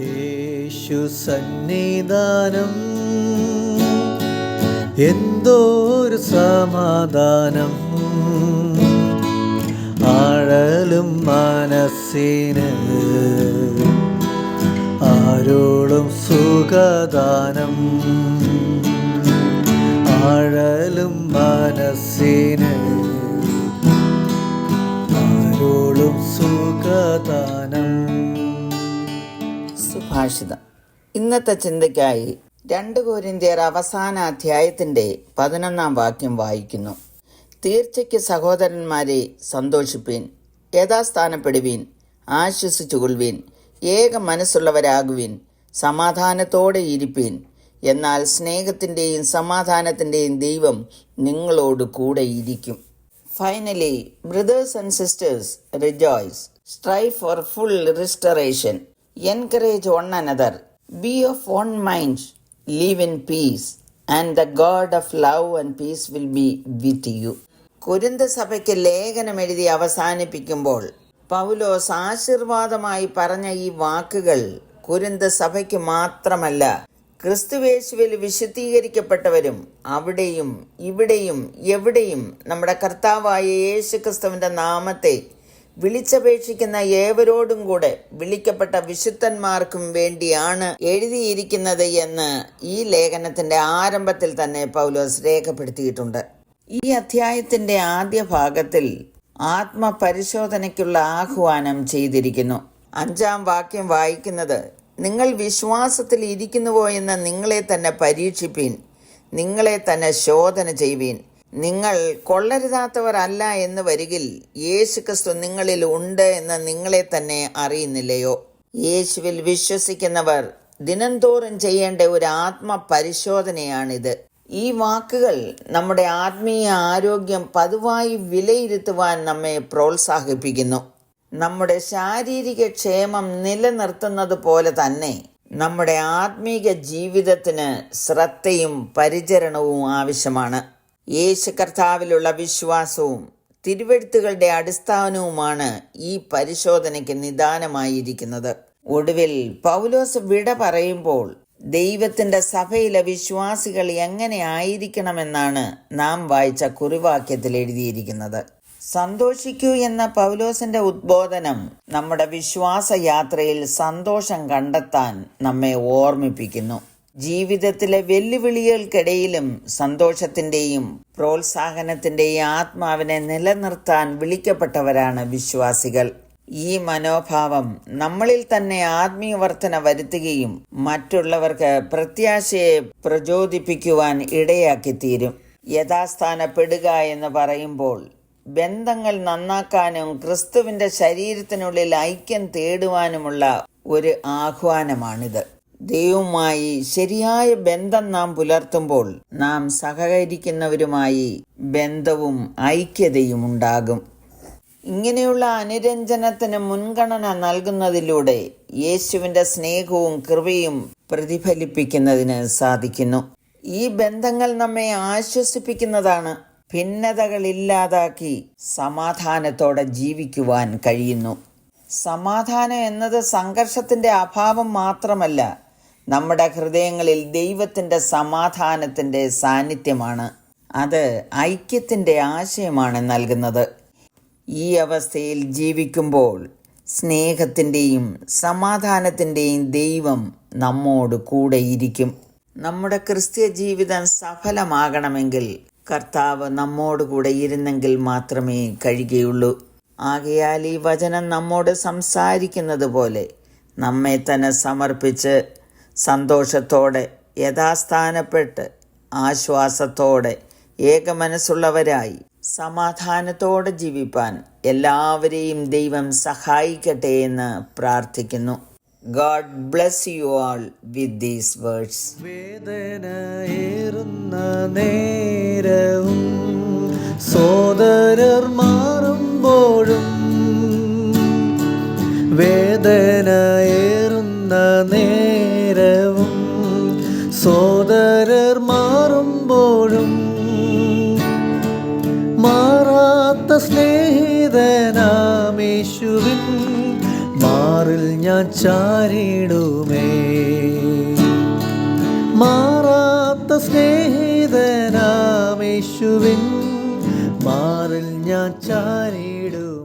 യേശു സന്നിധാനം. എന്തോരു സമാധാനം. ആഴലും മനസ്സിന് ആരോടും സുഖദാനം. ആഴലും മനസ്സിന് ആരോടും സുഖദാനം. സുഭാഷിതം ഇന്നത്തെ ചിന്തയ്ക്കായി രണ്ട് കോരിന്ത്യർ അവസാന അധ്യായത്തിന്റെ പതിനൊന്നാം വാക്യം വായിക്കുന്നു. തീർച്ചയ്ക്ക് സഹോദരന്മാരെ സന്തോഷിപ്പീൻ യഥാസ്ഥാനപ്പെടുവീൻ ആശ്വസിച്ചുകൊള്ളുവീൻ ഏക മനസ്സുള്ളവരാകുവീൻ സമാധാനത്തോടെ ഇരിപ്പീൻ. എന്നാൽ സ്നേഹത്തിന്റെയും സമാധാനത്തിന്റെയും ദൈവം നിങ്ങളോട് കൂടെ ഇരിക്കും. Finally brothers and sisters rejoice strive for full restoration encourage one another, be of one mind, live in peace. And the god of love and peace will be with you. Corinth സഭയ്ക്ക് ലേഖനം എഴുതി അവസാനിപ്പിക്കുമ്പോൾ പൗലോസ് ആശീർവാദമായി പറഞ്ഞ ഈ വാക്കുകൾ കുരുന്ത സഭയ്ക്ക് മാത്രമല്ല ക്രിസ്തുവേശുവിൽ വിശുദ്ധീകരിക്കപ്പെട്ടവരും അവിടെയും ഇവിടെയും എവിടെയും നമ്മുടെ കർത്താവായ യേശു ക്രിസ്തുവിന്റെ നാമത്തെ വിളിച്ചപേക്ഷിക്കുന്ന ഏവരോടും കൂടെ വിളിക്കപ്പെട്ട വിശുദ്ധന്മാർക്കും വേണ്ടിയാണ് എഴുതിയിരിക്കുന്നത് എന്ന് ഈ ലേഖനത്തിന്റെ ആരംഭത്തിൽ തന്നെ പൗലോസ് രേഖപ്പെടുത്തിയിട്ടുണ്ട്. ഈ അധ്യായത്തിന്റെ ആദ്യ ഭാഗത്തിൽ ആത്മപരിശോധനയ്ക്കുള്ള ആഹ്വാനം ചെയ്തിരിക്കുന്നു. അഞ്ചാം വാക്യം വായിക്കുന്നത് നിങ്ങൾ വിശ്വാസത്തിൽ ഇരിക്കുന്നുവോ എന്ന് നിങ്ങളെ തന്നെ പരീക്ഷിപ്പീൻ നിങ്ങളെ തന്നെ ശോധന ചെയ്യുവീൻ നിങ്ങൾ കൊള്ളരുതാത്തവരല്ല എന്ന് വരികിൽ യേശുക്രിസ്തു നിങ്ങളിൽ ഉണ്ട് എന്ന് നിങ്ങളെ തന്നെ അറിയുന്നില്ലയോ? യേശുവിൽ വിശ്വസിക്കുന്നവർ ദിനംതോറും ചെയ്യേണ്ട ഒരു ആത്മപരിശോധനയാണിത്. ഈ വാക്കുകൾ നമ്മുടെ ആത്മീയ ആരോഗ്യം പതിവായി വിലയിരുത്തുവാൻ നമ്മെ പ്രോത്സാഹിപ്പിക്കുന്നു. നമ്മുടെ ശാരീരിക ക്ഷേമം നിലനിർത്തുന്നത് പോലെ തന്നെ നമ്മുടെ ആത്മീക ജീവിതത്തിന് ശ്രദ്ധയും പരിചരണവും ആവശ്യമാണ്. യേശു കർത്താവിലുള്ള വിശ്വാസവും തിരുവെഴുത്തുകളുടെ അടിസ്ഥാനവുമാണ് ഈ പരിശോധനയ്ക്ക് നിദാനമായിരിക്കുന്നത്. ഒടുവിൽ പൗലോസ് വിട പറയുമ്പോൾ ദൈവത്തിന്റെ സഭയിലെ വിശ്വാസികൾ എങ്ങനെ ആയിരിക്കണമെന്നാണ് നാം വായിച്ച കുറിവാക്യത്തിൽ എഴുതിയിരിക്കുന്നത്. സന്തോഷിക്കൂ എന്ന പൗലോസിന്റെ ഉദ്ബോധനം നമ്മുടെ വിശ്വാസ യാത്രയിൽ സന്തോഷം കണ്ടെത്താൻ നമ്മെ ഓർമ്മിപ്പിക്കുന്നു. ജീവിതത്തിലെ വെല്ലുവിളികൾക്കിടയിലും സന്തോഷത്തിന്റെയും പ്രോത്സാഹനത്തിന്റെയും ആത്മാവിനെ നിലനിർത്താൻ വിളിക്കപ്പെട്ടവരാണ് വിശ്വാസികൾ. ഈ മനോഭാവം നമ്മളിൽ തന്നെ ആത്മീയവർധന വരുത്തുകയും മറ്റുള്ളവർക്ക് പ്രത്യാശയെ പ്രചോദിപ്പിക്കുവാൻ ഇടയാക്കി തീരും യഥാസ്ഥാനപ്പെടുക എന്ന് പറയുമ്പോൾ ബന്ധങ്ങൾ നന്നാക്കാനും ക്രിസ്തുവിന്റെ ശരീരത്തിനുള്ളിൽ ഐക്യം തേടുവാനുമുള്ള ഒരു ആഹ്വാനമാണിത്. ദൈവവുമായി ശരിയായ ബന്ധം നാം പുലർത്തുമ്പോൾ നാം സഹകരിക്കുന്നവരുമായി ബന്ധവും ഐക്യതയും ഉണ്ടാകും. ഇങ്ങനെയുള്ള അനുരഞ്ജനത്തിന് മുൻഗണന നൽകുന്നതിലൂടെ യേശുവിന്റെ സ്നേഹവും കൃപയും പ്രതിഫലിപ്പിക്കുന്നതിന് സാധിക്കുന്നു. ഈ ബന്ധങ്ങൾ നമ്മെ ആശ്വസിപ്പിക്കുന്നതാണ് ഭിന്നതകൾ ഇല്ലാതാക്കി സമാധാനത്തോടെ ജീവിക്കുവാൻ കഴിയുന്നു. സമാധാനം എന്നത് സംഘർഷത്തിന്റെ അഭാവം മാത്രമല്ല നമ്മുടെ ഹൃദയങ്ങളിൽ ദൈവത്തിന്റെ സമാധാനത്തിന്റെ സാന്നിധ്യമാണ്. അത് ഐക്യത്തിന്റെ ആശയമാണ് നൽകുന്നത്. ഈ അവസ്ഥയിൽ ജീവിക്കുമ്പോൾ സ്നേഹത്തിന്റെയും സമാധാനത്തിന്റെയും ദൈവം നമ്മോട് കൂടെയിരിക്കും നമ്മുടെ ക്രിസ്ത്യ ജീവിതം സഫലമാകണമെങ്കിൽ കർത്താവ് നമ്മോട് കൂടെ ഇരുന്നെങ്കിൽ മാത്രമേ കഴിയുകയുള്ളൂ. ആകയാൽ ഈ വചനം നമ്മോട് സംസാരിക്കുന്നത് പോലെ നമ്മെ തന്നെ സമർപ്പിച്ച് സന്തോഷത്തോടെ യഥാസ്ഥാനപ്പെട്ട് ആശ്വാസത്തോടെ ഏകമനസ്സുള്ളവരായി സമാധാനത്തോടെ ജീവിപ്പാൻ എല്ലാവരെയും ദൈവം സഹായിക്കട്ടെ എന്ന് പ്രാർത്ഥിക്കുന്നു. God bless you all with these words. വേദനയേറുന്ന സോദരർ മാറുമ്പോഴും വേദനയേറുന്ന മാറാത്ത സ്നേഹിതനാമേശുവിൻ മാറിൽ ഞാൻ ചാരിടുമേ മാറാത്ത സ്നേഹിതനാമേശുവിൻ മാറിൽ ഞാൻ ചാരിടുമേ